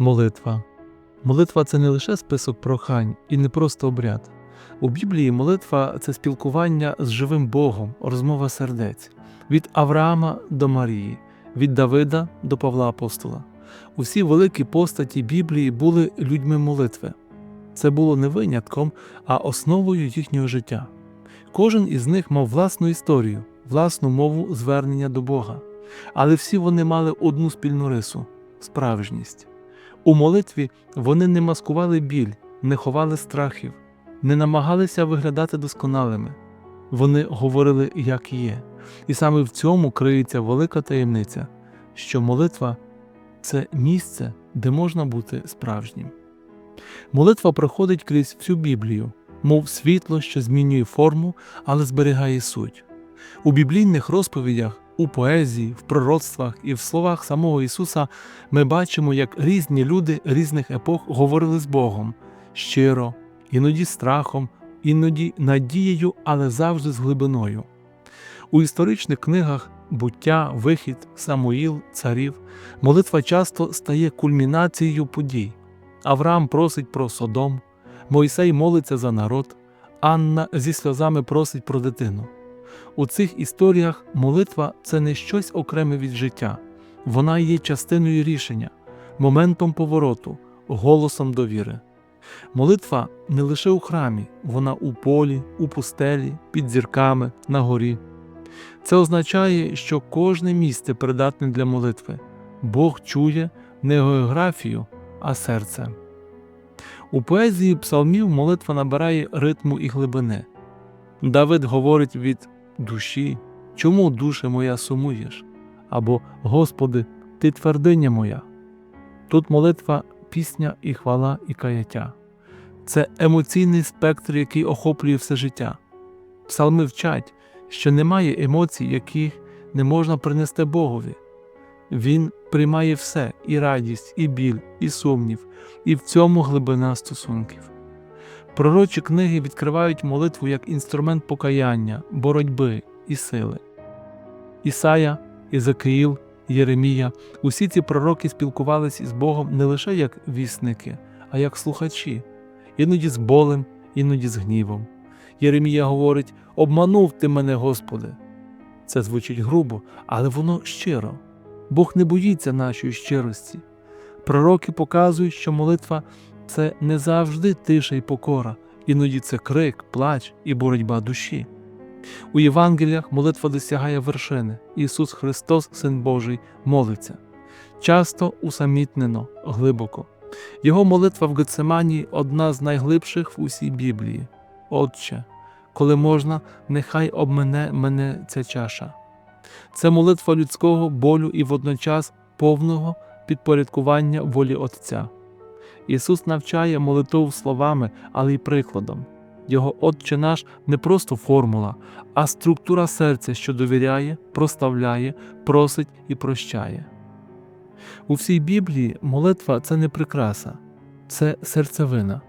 Молитва. Молитва це не лише список прохань і не просто обряд. У Біблії молитва це спілкування з живим Богом, розмова сердець від Авраама до Марії, від Давида до Павла Апостола. Усі великі постаті Біблії були людьми молитви. Це було не винятком, а основою їхнього життя. Кожен із них мав власну історію, власну мову звернення до Бога, але всі вони мали одну спільну рису справжність. У молитві вони не маскували біль, не ховали страхів, не намагалися виглядати досконалими. Вони говорили, як є. І саме в цьому криється велика таємниця, що молитва це місце, де можна бути справжнім. Молитва проходить крізь всю Біблію, мов світло, що змінює форму, але зберігає суть. У біблійних розповідях, у поезії, в пророцтвах і в словах самого Ісуса ми бачимо, як різні люди різних епох говорили з Богом щиро, іноді страхом, іноді надією, але завжди з глибиною. У історичних книгах буття, вихід, Самуїл, царів, молитва часто стає кульмінацією подій. Авраам просить про Содом, Мойсей молиться за народ, Анна зі сльозами просить про дитину. У цих історіях молитва це не щось окреме від життя, вона є частиною рішення, моментом повороту, голосом довіри. Молитва не лише у храмі, вона у полі, у пустелі, під зірками, на горі. Це означає, що кожне місце придатне для молитви. Бог чує не географію, а серце. У поезії псалмів молитва набирає ритму і глибини. Давид говорить від душі, чому душе моя сумуєш? Або Господи, Ти твердиня моя. Тут молитва, пісня і хвала, і каяття. Це емоційний спектр, який охоплює все життя. Псалми вчать, що немає емоцій, яких не можна принести Богові. Він приймає все і радість, і біль, і сумнів, і в цьому глибина стосунків. Пророчі книги відкривають молитву як інструмент покаяння, боротьби і сили. Ісая, Ізакиїл, Єремія усі ці пророки спілкувалися із Богом не лише як вісники, а як слухачі, іноді з болем, іноді з гнівом. Єремія говорить: Обманув ти мене, Господи. Це звучить грубо, але воно щиро. Бог не боїться нашої щирості. Пророки показують, що молитва це не завжди тиша і покора, іноді це крик, плач і боротьба душі. У Євангеліях молитва досягає вершини. Ісус Христос, Син Божий, молиться. Часто усамітнено, глибоко. Його молитва в Гецеманії одна з найглибших в усій Біблії. Отче, коли можна, нехай обмене мене ця чаша. Це молитва людського болю і водночас повного підпорядкування волі Отця. Ісус навчає молитву словами, але й прикладом. Його Отче наш не просто формула, а структура серця, що довіряє, проставляє, просить і прощає. У всій Біблії молитва це не прикраса, це серцевина.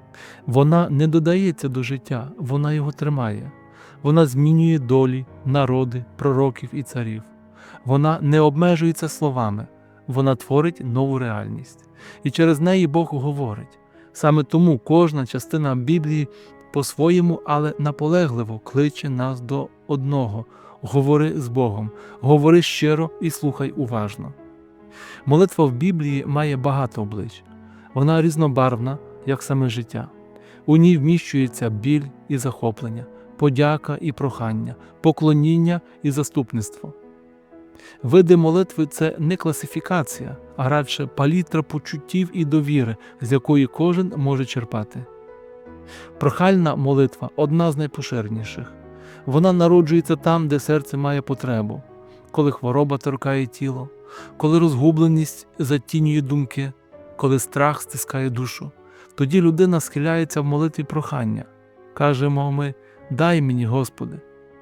Вона не додається до життя, вона його тримає. Вона змінює долі, народи, пророків і царів. Вона не обмежується словами, вона творить нову реальність. І через неї Бог говорить. Саме тому кожна частина Біблії по-своєму, але наполегливо кличе нас до одного говори з Богом, говори щиро і слухай уважно. Молитва в Біблії має багато облич. Вона різнобарвна, як саме життя. У ній вміщується біль і захоплення, подяка і прохання, поклоніння і заступництво. Види молитви це не класифікація, а радше палітра почуттів і довіри, з якої кожен може черпати. Прохальна молитва одна з найпоширеніших. Вона народжується там, де серце має потребу, коли хвороба торкає тіло, коли розгубленість затінює думки, коли страх стискає душу. Тоді людина схиляється в молитві прохання. Кажемо ми, дай мені, Господи.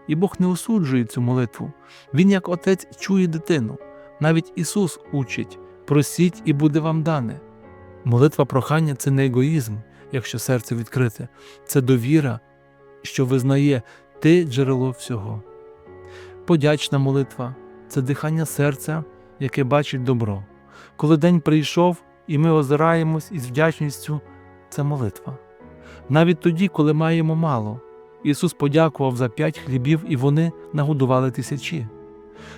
І Бог не осуджує цю молитву. Він, як отець, чує дитину. Навіть Ісус учить просіть і буде вам дане. Молитва прохання це не егоїзм, якщо серце відкрите, це довіра, що визнає ти джерело всього. Подячна молитва це дихання серця, яке бачить добро. Коли день прийшов і ми озираємось із вдячністю це молитва. Навіть тоді, коли маємо мало, Ісус подякував за п'ять хлібів, і вони нагодували тисячі.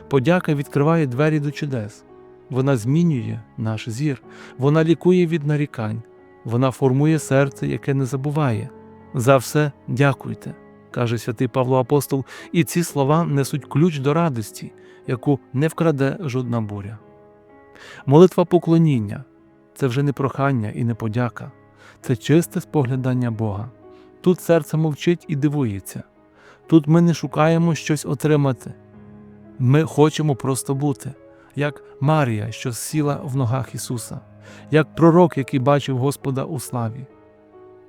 Подяка відкриває двері до чудес. Вона змінює наш зір, вона лікує від нарікань, вона формує серце, яке не забуває. За все дякуйте, каже святий Павло Апостол, і ці слова несуть ключ до радості, яку не вкраде жодна буря. Молитва поклоніння це вже не прохання і не подяка, це чисте споглядання Бога. Тут серце мовчить і дивується. Тут ми не шукаємо щось отримати. Ми хочемо просто бути, як Марія, що сіла в ногах Ісуса, як пророк, який бачив Господа у славі.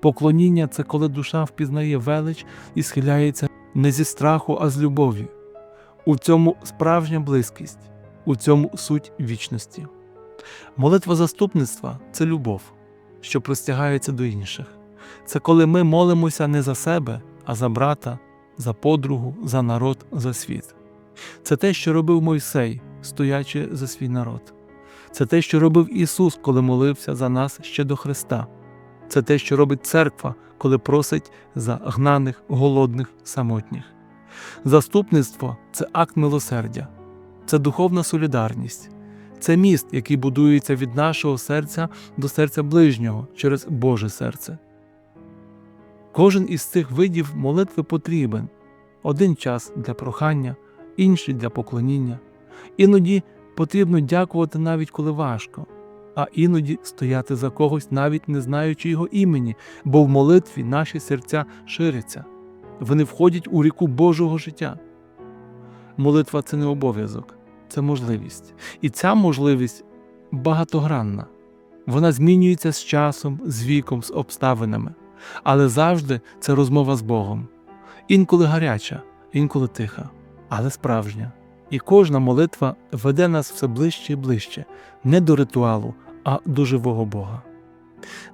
Поклоніння це коли душа впізнає велич і схиляється не зі страху, а з любові. У цьому справжня близькість, у цьому суть вічності. Молитва заступництва це любов, що простягається до інших. Це коли ми молимося не за себе, а за брата, за подругу, за народ, за світ. Це те, що робив Мойсей, стоячи за свій народ. Це те, що робив Ісус, коли молився за нас ще до Христа. Це те, що робить церква, коли просить за гнаних, голодних, самотніх. Заступництво це акт милосердя, це духовна солідарність, це міст, який будується від нашого серця до серця ближнього через Боже серце. Кожен із цих видів молитви потрібен один час для прохання, інший для поклоніння. Іноді потрібно дякувати навіть коли важко, а іноді стояти за когось, навіть не знаючи його імені, бо в молитві наші серця ширяться, вони входять у ріку Божого життя. Молитва це не обов'язок, це можливість. І ця можливість багатогранна. Вона змінюється з часом, з віком, з обставинами, але завжди це розмова з Богом. Інколи гаряча, інколи тиха, але справжня. І кожна молитва веде нас все ближче і ближче, не до ритуалу, а до живого Бога.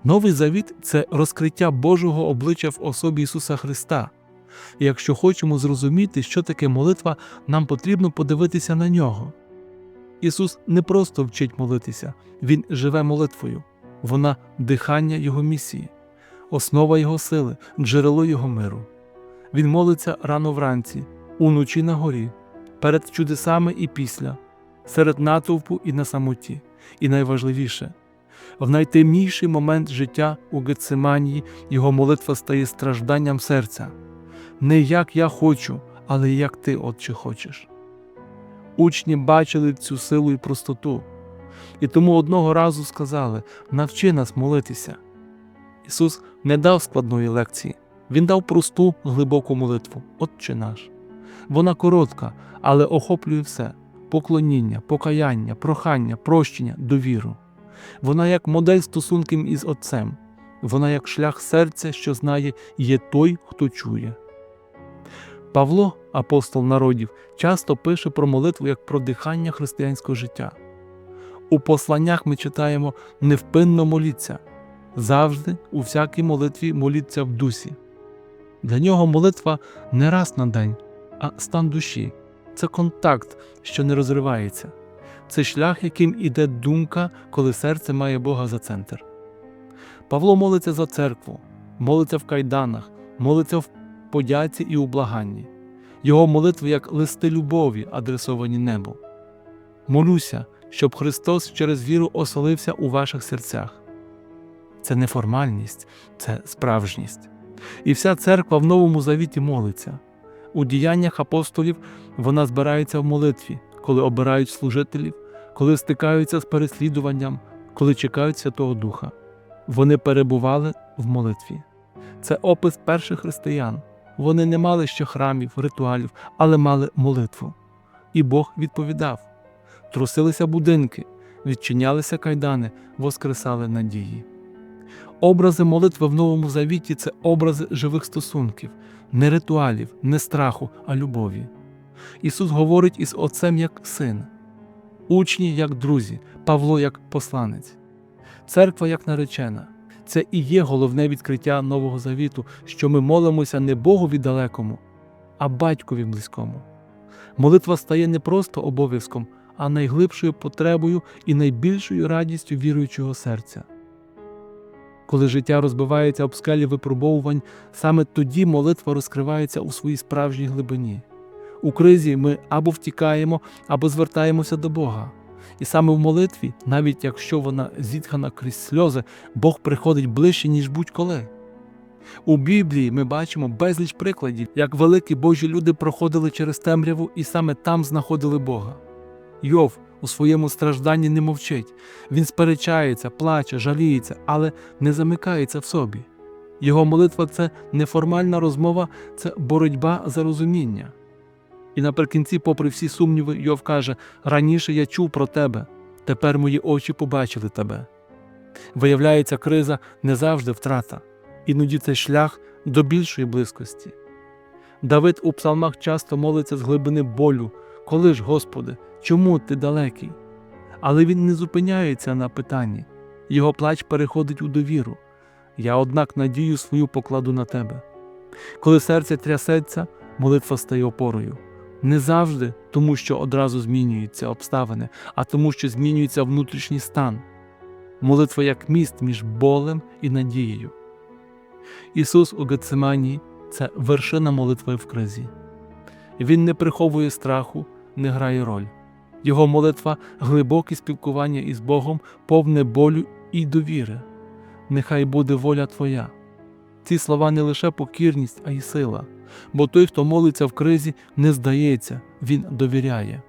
Новий завіт це розкриття Божого обличчя в особі Ісуса Христа. І якщо хочемо зрозуміти, що таке молитва, нам потрібно подивитися на нього. Ісус не просто вчить молитися, Він живе молитвою, вона дихання Його місії, основа Його сили, джерело Його миру. Він молиться рано вранці, уночі на горі, перед чудесами і після, серед натовпу і на самоті. І найважливіше, в найтемніший момент життя у Гециманії його молитва стає стражданням серця. Не як я хочу, але як ти, Отче, хочеш. Учні бачили цю силу і простоту, і тому одного разу сказали: навчи нас молитися. Ісус не дав складної лекції, Він дав просту, глибоку молитву, Отче наш. Вона коротка, але охоплює все поклоніння, покаяння, прохання, прощення, довіру. Вона як модель стосунків із Отцем, вона як шлях серця, що знає, є той, хто чує. Павло, апостол народів, часто пише про молитву як про дихання християнського життя. У посланнях ми читаємо невпинно моліться, завжди, у всякій молитві моліться в дусі. Для нього молитва не раз на день, а стан душі це контакт, що не розривається, це шлях, яким іде думка, коли серце має Бога за центр. Павло молиться за церкву, молиться в кайданах, молиться в подяці і у благанні. Його молитви як листи любові, адресовані небу. Молюся, щоб Христос через віру оселився у ваших серцях. Це не формальність, це справжність. І вся церква в Новому Завіті молиться. У діяннях апостолів вона збирається в молитві, коли обирають служителів, коли стикаються з переслідуванням, коли чекають Святого Духа. Вони перебували в молитві. Це опис перших християн. Вони не мали ще храмів, ритуалів, але мали молитву. І Бог відповідав: трусилися будинки, відчинялися кайдани, воскресали надії. Образи молитви в Новому Завіті це образи живих стосунків, не ритуалів, не страху, а любові. Ісус говорить із Отцем як син, учні як друзі, Павло як посланець, церква як наречена. Це і є головне відкриття Нового Завіту, що ми молимося не Богові далекому, а батькові близькому. Молитва стає не просто обов'язком, а найглибшою потребою і найбільшою радістю віруючого серця. Коли життя розбивається об скелі випробовувань, саме тоді молитва розкривається у своїй справжній глибині. У кризі ми або втікаємо, або звертаємося до Бога. І саме в молитві, навіть якщо вона зітхана крізь сльози, Бог приходить ближче, ніж будь-коли. У Біблії ми бачимо безліч прикладів, як великі Божі люди проходили через темряву і саме там знаходили Бога. Йов у своєму стражданні не мовчить, він сперечається, плаче, жаліється, але не замикається в собі. Його молитва це не формальна розмова, це боротьба за розуміння. І наприкінці, попри всі сумніви, Йов каже: раніше я чув про тебе, тепер мої очі побачили тебе. Виявляється, криза не завжди втрата, іноді це шлях до більшої близькості. Давид у псалмах часто молиться з глибини болю, коли ж, Господи, чому ти далекий? Але він не зупиняється на питанні, його плач переходить у довіру. Я, однак, надію свою покладу на тебе. Коли серце трясеться, молитва стає опорою. Не завжди тому, що одразу змінюються обставини, а тому, що змінюється внутрішній стан. Молитва як міст між болем і надією. Ісус у Гециманії це вершина молитви в кризі. Він не приховує страху, не грає роль. Його молитва глибоке спілкування із Богом, повне болю і довіри. Нехай буде воля Твоя. Ці слова не лише покірність, а й сила, бо той, хто молиться в кризі, не здається, він довіряє.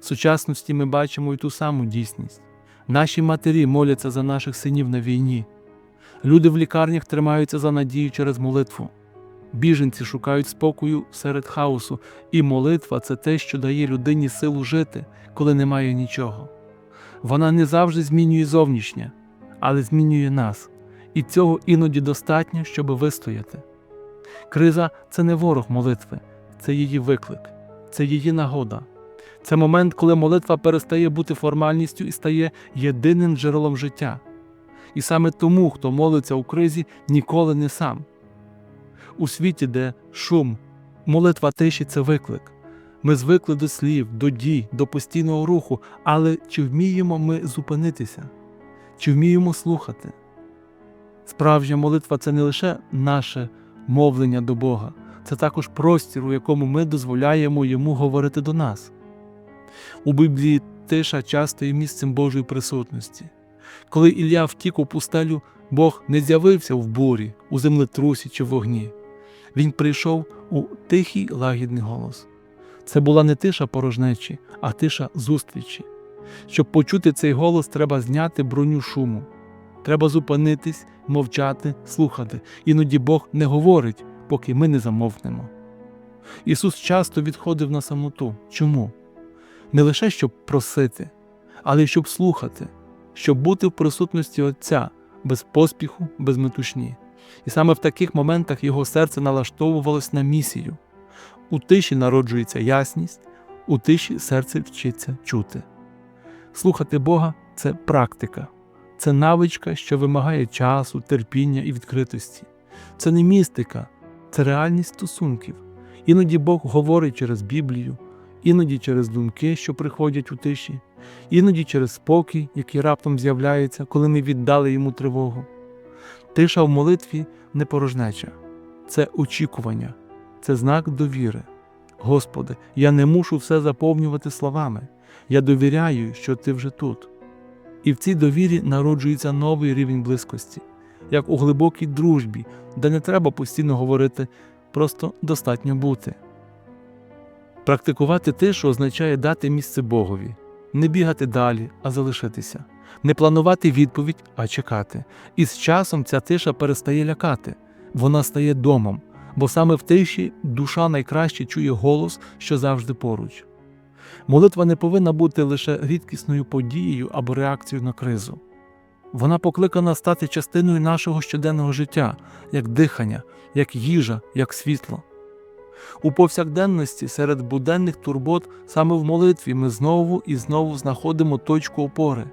В сучасності ми бачимо й ту саму дійсність. Наші матері моляться за наших синів на війні. Люди в лікарнях тримаються за надію через молитву. Біженці шукають спокою серед хаосу, і молитва це те, що дає людині силу жити, коли немає нічого. Вона не завжди змінює зовнішнє, але змінює нас, і цього іноді достатньо, щоб вистояти. Криза це не ворог молитви, це її виклик, це її нагода. Це момент, коли молитва перестає бути формальністю і стає єдиним джерелом життя. І саме тому, хто молиться у кризі, ніколи не сам. У світі, де шум, молитва тиші це виклик. Ми звикли до слів, до дій, до постійного руху, але чи вміємо ми зупинитися? Чи вміємо слухати? Справжня молитва це не лише наше мовлення до Бога, це також простір, у якому ми дозволяємо йому говорити до нас. У Біблії тиша часто є місцем Божої присутності. Коли Ілля втік у пустелю, Бог не з'явився в бурі, у землетрусі чи вогні. Він прийшов у тихий лагідний голос. Це була не тиша порожнечі, а тиша зустрічі. Щоб почути цей голос, треба зняти броню шуму. Треба зупинитись, мовчати, слухати. Іноді Бог не говорить, поки ми не замовкнемо. Ісус часто відходив на самоту. Чому? Не лише щоб просити, але й щоб слухати, щоб бути в присутності Отця без поспіху, без метушні. І саме в таких моментах його серце налаштовувалось на місію. У тиші народжується ясність, у тиші серце вчиться чути. Слухати Бога це практика, це навичка, що вимагає часу, терпіння і відкритості. Це не містика, це реальність стосунків. Іноді Бог говорить через Біблію, іноді через думки, що приходять у тиші, іноді через спокій, який раптом з'являється, коли ми віддали йому тривогу. Тиша в молитві не порожнеча, це очікування, це знак довіри. Господи, я не мушу все заповнювати словами. Я довіряю, що Ти вже тут. І в цій довірі народжується новий рівень близькості, як у глибокій дружбі, де не треба постійно говорити, просто достатньо бути. Практикувати тишу означає дати місце Богові, не бігати далі, а залишитися, не планувати відповідь, а чекати. І з часом ця тиша перестає лякати, вона стає домом, бо саме в тиші душа найкраще чує голос, що завжди поруч. Молитва не повинна бути лише рідкісною подією або реакцією на кризу. Вона покликана стати частиною нашого щоденного життя, як дихання, як їжа, як світло. У повсякденності серед буденних турбот саме в молитві ми знову і знову знаходимо точку опори,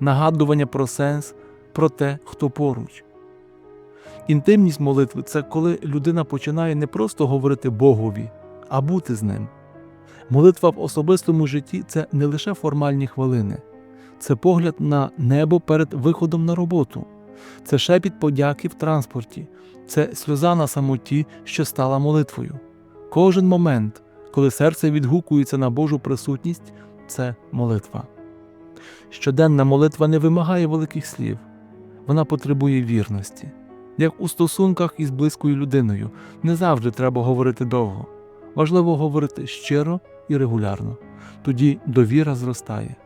нагадування про сенс, про те, хто поруч. Інтимність молитви це коли людина починає не просто говорити Богові, а бути з ним. Молитва в особистому житті це не лише формальні хвилини, це погляд на небо перед виходом на роботу, це шепіт подяки в транспорті, це сльоза на самоті, що стала молитвою. Кожен момент, коли серце відгукується на Божу присутність, це молитва. Щоденна молитва не вимагає великих слів, вона потребує вірності. Як у стосунках із близькою людиною, не завжди треба говорити довго. Важливо говорити щиро і регулярно. Тоді довіра зростає.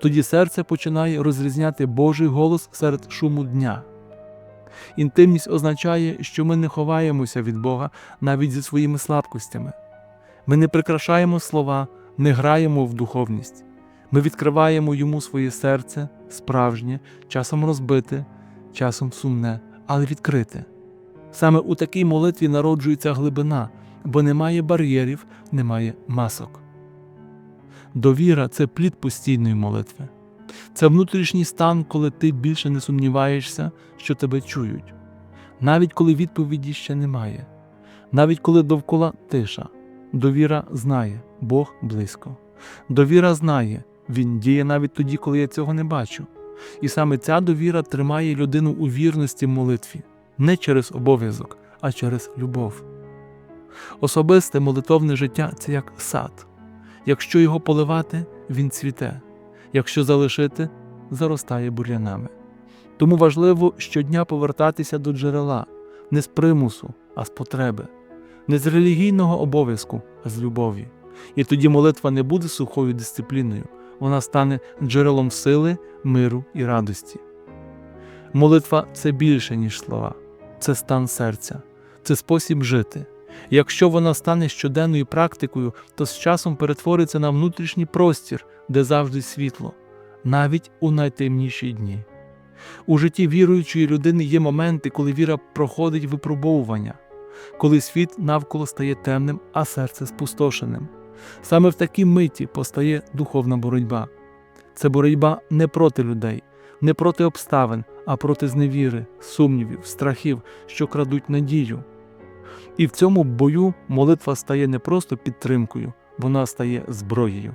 Тоді серце починає розрізняти Божий голос серед шуму дня. Інтимність означає, що ми не ховаємося від Бога навіть зі своїми слабкостями. Ми не прикрашаємо слова, не граємо в духовність. Ми відкриваємо йому своє серце, справжнє, часом розбите, часом сумне, але відкрите. Саме у такій молитві народжується глибина, бо немає бар'єрів, немає масок. Довіра це плід постійної молитви. Це внутрішній стан, коли ти більше не сумніваєшся, що тебе чують, навіть коли відповіді ще немає, навіть коли довкола тиша. Довіра знає, Бог близько. Довіра знає, Він діє навіть тоді, коли я цього не бачу. І саме ця довіра тримає людину у вірності молитві, не через обов'язок, а через любов. Особисте молитовне життя це як сад. Якщо його поливати, він цвіте, якщо залишити, заростає бур'янами. Тому важливо щодня повертатися до джерела, не з примусу, а з потреби, не з релігійного обов'язку, а з любові. І тоді молитва не буде сухою дисципліною, вона стане джерелом сили, миру і радості. Молитва це більше, ніж слова, це стан серця, це спосіб жити. Якщо вона стане щоденною практикою, то з часом перетвориться на внутрішній простір, де завжди світло, навіть у найтемніші дні. У житті віруючої людини є моменти, коли віра проходить випробовування, коли світ навколо стає темним, а серце спустошеним. Саме в такій миті постає духовна боротьба. Це боротьба не проти людей, не проти обставин, а проти зневіри, сумнівів, страхів, що крадуть надію. І в цьому бою молитва стає не просто підтримкою, вона стає зброєю.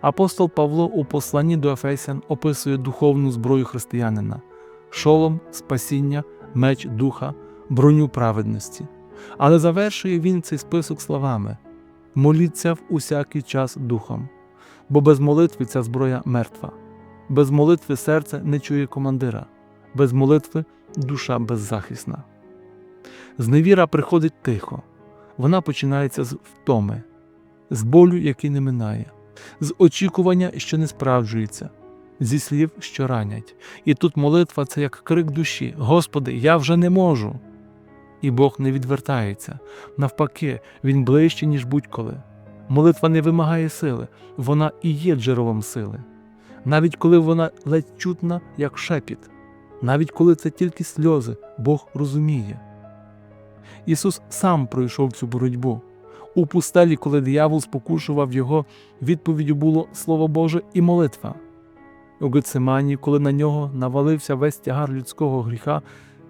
Апостол Павло у посланні до Ефесян описує духовну зброю християнина шолом, спасіння, меч духа, броню праведності. Але завершує він цей список словами моліться в усякий час духом, бо без молитви ця зброя мертва, без молитви серце не чує командира, без молитви душа беззахисна. Зневіра приходить тихо, вона починається з втоми, з болю, який не минає, з очікування, що не справджується, зі слів, що ранять. І тут молитва це як крик душі: Господи, я вже не можу. І Бог не відвертається. Навпаки, Він ближче, ніж будь-коли. Молитва не вимагає сили, вона і є джерелом сили. Навіть коли вона ледь чутна, як шепіт, навіть коли це тільки сльози, Бог розуміє. Ісус сам пройшов цю боротьбу. У пустелі, коли диявол спокушував його, відповіддю було Слово Боже і молитва. У Гецимані, коли на нього навалився весь тягар людського гріха,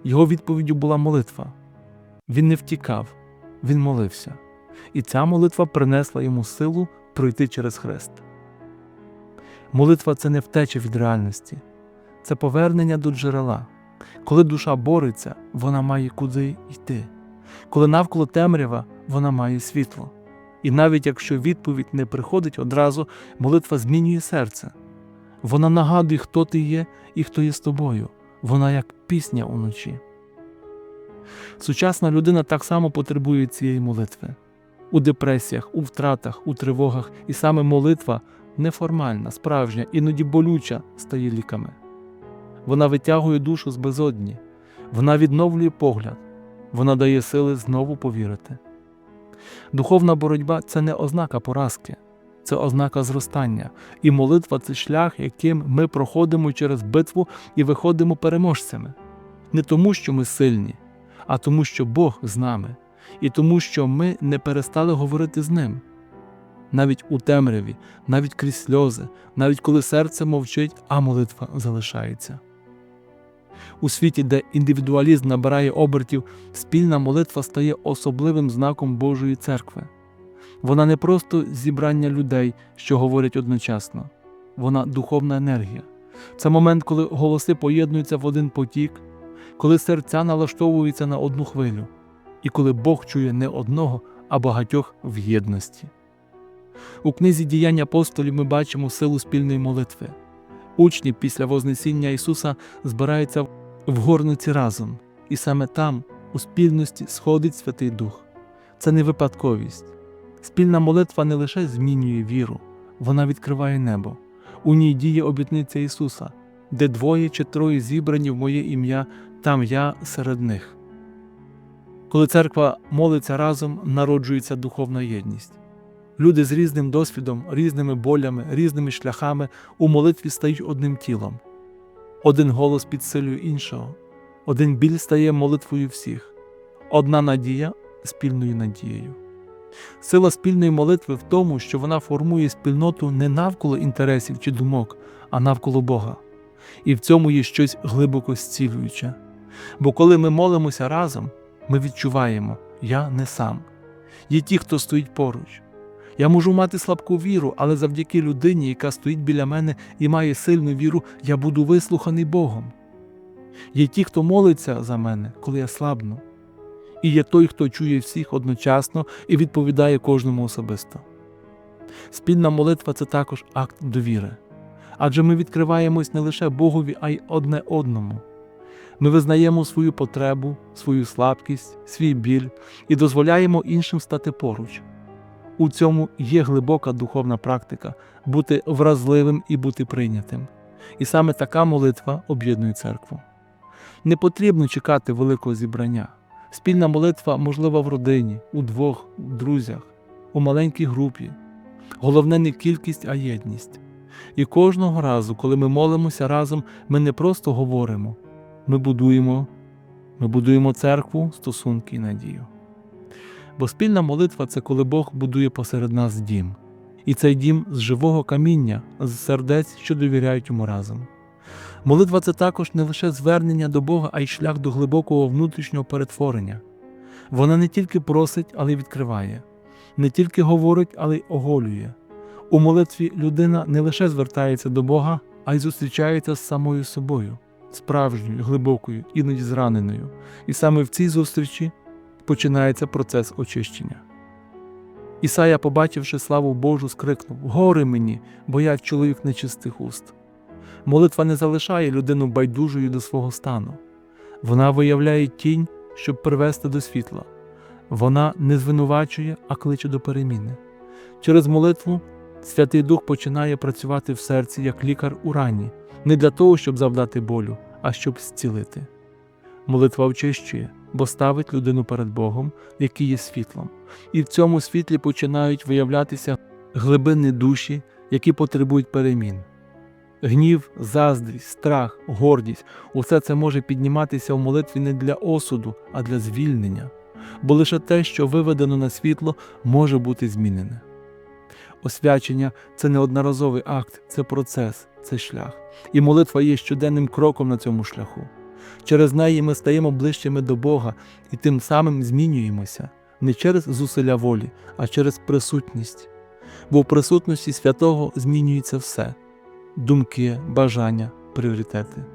його відповіддю була молитва. Він не втікав, він молився, і ця молитва принесла йому силу пройти через хрест. Молитва це не втеча від реальності, це повернення до джерела. Коли душа бореться, вона має куди йти. Коли навколо темрява, вона має світло. І навіть якщо відповідь не приходить одразу, молитва змінює серце. Вона нагадує, хто ти є і хто є з тобою. Вона як пісня уночі. Сучасна людина так само потребує цієї молитви. У депресіях, у втратах, у тривогах, і саме молитва неформальна, справжня, іноді болюча стає ліками. Вона витягує душу з безодні, вона відновлює погляд, вона дає сили знову повірити. Духовна боротьба це не ознака поразки, це ознака зростання, і молитва це шлях, яким ми проходимо через битву і виходимо переможцями. Не тому, що ми сильні, а тому, що Бог з нами, і тому, що ми не перестали говорити з Ним. Навіть у темряві, навіть крізь сльози, навіть коли серце мовчить, а молитва залишається. У світі, де індивідуалізм набирає обертів, спільна молитва стає особливим знаком Божої церкви. Вона не просто зібрання людей, що говорять одночасно, вона духовна енергія. Це момент, коли голоси поєднуються в один потік, коли серця налаштовуються на одну хвилю, і коли Бог чує не одного, а багатьох в єдності. У книзі діянь апостолів ми бачимо силу спільної молитви. Учні після Вознесіння Ісуса збираються в горниці разом, і саме там, у спільності, сходить Святий Дух. Це не випадковість. Спільна молитва не лише змінює віру, вона відкриває небо. У ній діє обітниця Ісуса, де двоє чи троє зібрані в моє ім'я, там я серед них. Коли церква молиться разом, народжується духовна єдність. Люди з різним досвідом, різними болями, різними шляхами у молитві стають одним тілом. Один голос підсилює іншого, один біль стає молитвою всіх, одна надія спільною надією. Сила спільної молитви в тому, що вона формує спільноту не навколо інтересів чи думок, а навколо Бога. І в цьому є щось глибоко зцілююче. Бо коли ми молимося разом, ми відчуваємо, я не сам. Є ті, хто стоїть поруч. Я можу мати слабку віру, але завдяки людині, яка стоїть біля мене і має сильну віру, я буду вислуханий Богом. Є ті, хто молиться за мене, коли я слабну, і є той, хто чує всіх одночасно і відповідає кожному особисто. Спільна молитва це також акт довіри. Адже ми відкриваємось не лише Богові, а й одне одному. Ми визнаємо свою потребу, свою слабкість, свій біль і дозволяємо іншим стати поруч. У цьому є глибока духовна практика бути вразливим і бути прийнятим. І саме така молитва об'єднує церкву. Не потрібно чекати великого зібрання. Спільна молитва можлива в родині, у двох, у друзях, у маленькій групі. Головне не кількість, а єдність. І кожного разу, коли ми молимося разом, ми не просто говоримо, ми будуємо, ми будуємо церкву, стосунки і надію. Бо спільна молитва це коли Бог будує посеред нас дім, і цей дім з живого каміння, з сердець, що довіряють йому разом. Молитва це також не лише звернення до Бога, а й шлях до глибокого внутрішнього перетворення. Вона не тільки просить, але й відкриває, не тільки говорить, але й оголює. У молитві людина не лише звертається до Бога, а й зустрічається з самою собою, справжньою, глибокою, іноді зраненою. І саме в цій зустрічі починається процес очищення. Ісая, побачивши славу Божу, скрикнув Гори мені, бо я чоловік нечистих уст. Молитва не залишає людину байдужою до свого стану. Вона виявляє тінь, щоб привести до світла. Вона не звинувачує, а кличе до переміни. Через молитву Святий Дух починає працювати в серці як лікар у рані, не для того, щоб завдати болю, а щоб зцілити. Молитва очищує, бо ставить людину перед Богом, який є світлом, і в цьому світлі починають виявлятися глибини душі, які потребують перемін. Гнів, заздрість, страх, гордість усе це може підніматися в молитві не для осуду, а для звільнення, бо лише те, що виведено на світло, може бути змінене. Освячення це не одноразовий акт, це процес, це шлях. І молитва є щоденним кроком на цьому шляху. Через неї ми стаємо ближчими до Бога і тим самим змінюємося не через зусилля волі, а через присутність. Бо в присутності святого змінюється все думки, бажання, пріоритети.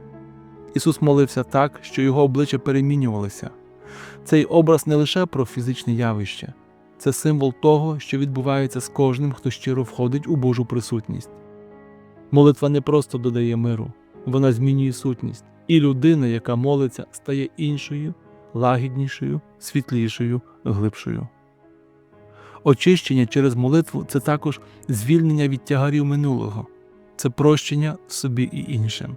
Ісус молився так, що його обличчя перемінювалися. Цей образ не лише про фізичне явище, це символ того, що відбувається з кожним, хто щиро входить у Божу присутність. Молитва не просто додає миру, вона змінює сутність, і людина, яка молиться, стає іншою, лагіднішою, світлішою, глибшою. Очищення через молитву це також звільнення від тягарів минулого, це прощення собі і іншим.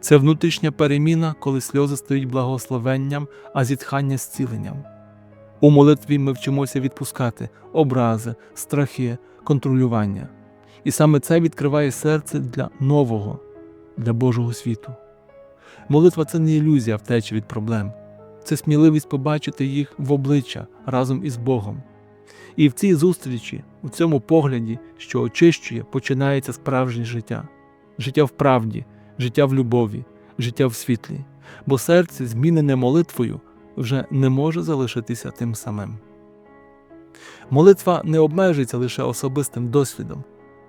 Це внутрішня переміна, коли сльози стають благословенням, а зітхання зціленням. У молитві ми вчимося відпускати образи, страхи, контролювання. І саме це відкриває серце для нового, для Божого світу. Молитва це не ілюзія втечі від проблем, це сміливість побачити їх в обличчя разом із Богом. І в цій зустрічі, у цьому погляді, що очищує, починається справжнє життя, життя в правді, життя в любові, життя в світлі, бо серце, змінене молитвою, вже не може залишитися тим самим. Молитва не обмежується лише особистим досвідом.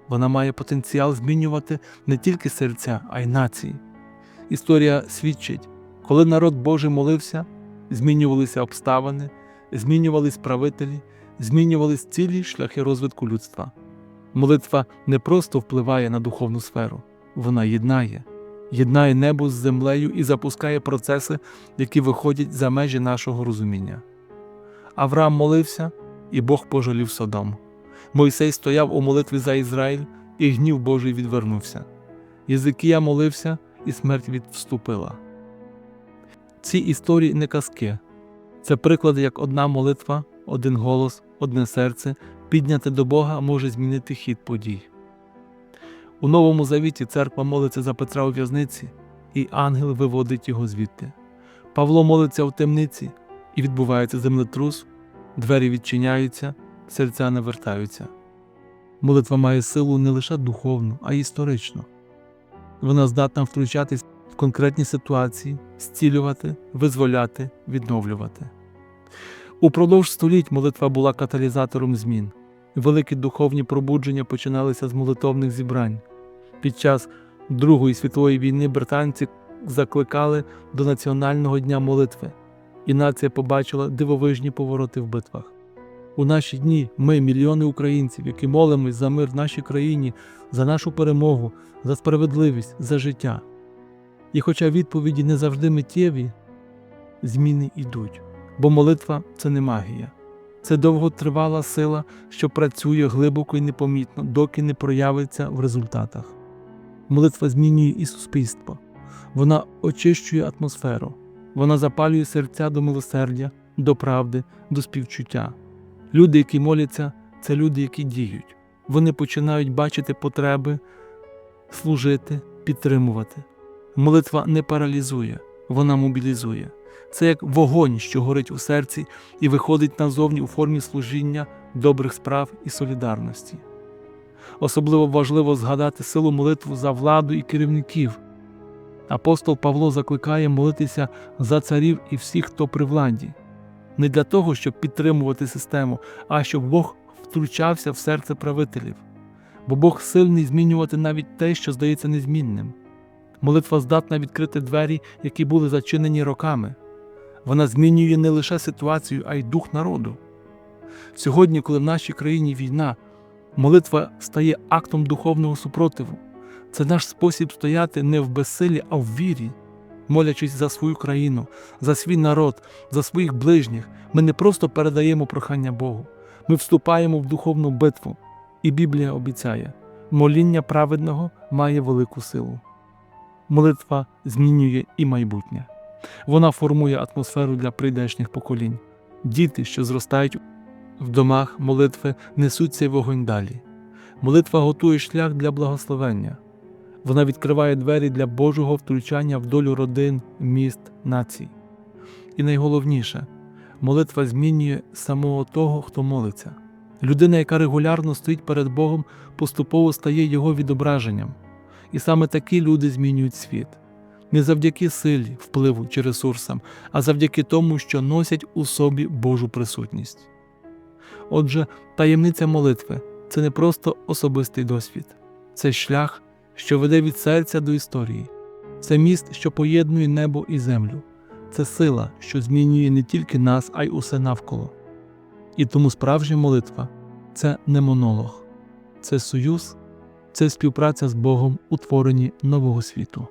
Вона має потенціал змінювати не тільки серця, а й нації. Історія свідчить, коли народ Божий молився, змінювалися обставини, змінювались правителі, змінювались цілі шляхи розвитку людства. Молитва не просто впливає на духовну сферу, вона єднає, єднає небо з землею і запускає процеси, які виходять за межі нашого розуміння. Авраам молився, і Бог пожалів Содом. Мойсей стояв у молитві за Ізраїль, і гнів Божий відвернувся. Єзикія молився, і смерть відступила. Ці історії не казки. Це приклади, як одна молитва, один голос, одне серце, підняте до Бога може змінити хід подій. У Новому Завіті церква молиться за Петра у в'язниці, і ангел виводить його звідти. Павло молиться в темниці, і відбувається землетрус, двері відчиняються, серця не вертаються. Молитва має силу не лише духовну, а й історичну. Вона здатна втручатись в конкретні ситуації, зцілювати, визволяти, відновлювати. Упродовж століть молитва була каталізатором змін. Великі духовні пробудження починалися з молитовних зібрань. Під час Другої світової війни британці закликали до Національного дня молитви, і нація побачила дивовижні повороти в битвах. У наші дні ми, мільйони українців, які молимось за мир в нашій країні, за нашу перемогу, за справедливість, за життя. І хоча відповіді не завжди миттєві, зміни йдуть, бо молитва це не магія, це довготривала сила, що працює глибоко і непомітно, доки не проявиться в результатах. Молитва змінює і суспільство, вона очищує атмосферу, вона запалює серця до милосердя, до правди, до співчуття. Люди, які моляться, це люди, які діють. Вони починають бачити потреби, служити, підтримувати. Молитва не паралізує, вона мобілізує. Це як вогонь, що горить у серці і виходить назовні у формі служіння, добрих справ і солідарності. Особливо важливо згадати силу молитву за владу і керівників. Апостол Павло закликає молитися за царів і всіх, хто при владі, не для того, щоб підтримувати систему, а щоб Бог втручався в серце правителів, бо Бог сильний змінювати навіть те, що здається незмінним. Молитва здатна відкрити двері, які були зачинені роками. Вона змінює не лише ситуацію, а й дух народу. Сьогодні, коли в нашій країні війна, молитва стає актом духовного супротиву. Це наш спосіб стояти не в безсилі, а в вірі, молячись за свою країну, за свій народ, за своїх ближніх. Ми не просто передаємо прохання Богу, ми вступаємо в духовну битву. І Біблія обіцяє, моління праведного має велику силу. Молитва змінює і майбутнє. Вона формує атмосферу для прийдешніх поколінь. Діти, що зростають в домах молитви, несуть цей вогонь далі. Молитва готує шлях для благословення. Вона відкриває двері для Божого втручання в долю родин, міст, націй. І найголовніше, молитва змінює самого того, хто молиться. Людина, яка регулярно стоїть перед Богом, поступово стає його відображенням. І саме такі люди змінюють світ. Не завдяки силі, впливу чи ресурсам, а завдяки тому, що носять у собі Божу присутність. Отже, таємниця молитви це не просто особистий досвід, це шлях, що веде від серця до історії, це міст, що поєднує небо і землю, це сила, що змінює не тільки нас, а й усе навколо. І тому справжня молитва це не монолог, це союз, це співпраця з Богом у творенні нового світу.